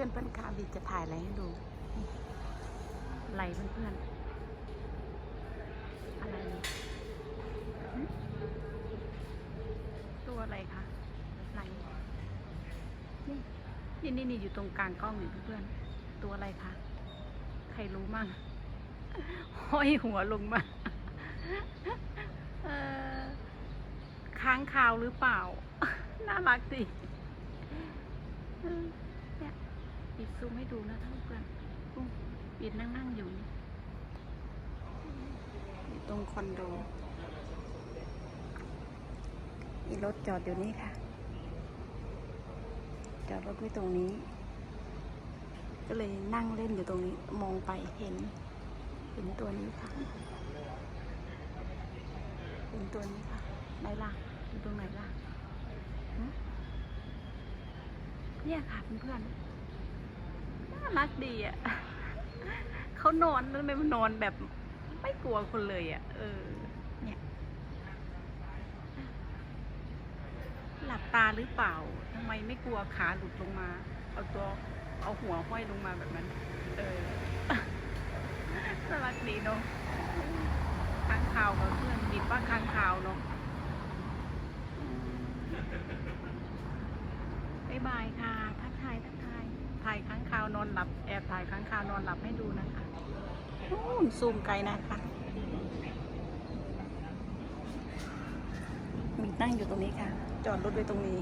พื่อนเพื่อนค่ะบีจะถ่ายอะไรให้ดูอะไรเพื่อนเพื่อนๆอะไรตัวอะไรคะไหนนี่นี่นี่นี่อยู่ตรงกลางกล้องอยู่เพื่อนๆตัวอะไรคะใครรู้มั่งห้อยหัวลงมาค้างคาวหรือเปล่า น่ารักดี ปิดซูมให้ดูนะท่านเพื่อนอุ๊ยปิดนั่งนั่งๆอยู่นี่อยู่ตรงคอนโดมีรถจอดอยู่นี่ค่ะ จอดรถไว้ตรงนี้ ก็เลยนั่งเล่นอยู่ตรงนี้ มองไปเห็น เห็นตัวนี้ค่ะ เห็นตัวนี้ค่ะไหนล่ะอยู่ตรงไหนล่ะเนี่ยค่ะเพื่อนๆน่า รักดีอะเขานอนแล้วมันนอนแบบไม่กลัวคนเลยอะ เออ เนี่ย หลับตาหรือเปล่าทำไมไม่กลัวขาหลุดลงมา เอาตัวเอาหัวห้อยลงมาแบบนั้น เออน่ารักดีเนาะค้างคาวกับเพื่อนบิดว่าค้างคาวเนาะบายบายค่ะ ทักทาย ทักทาย ถ่ายค้างคาว นอนหลับแอบถ่ายค้างคานอนหลับให้ดูนะคะนู่นซูมไกลนะคะมีนั่งอยู่ตรงนี้ค่ะ จอดรถไว้ตรงนี้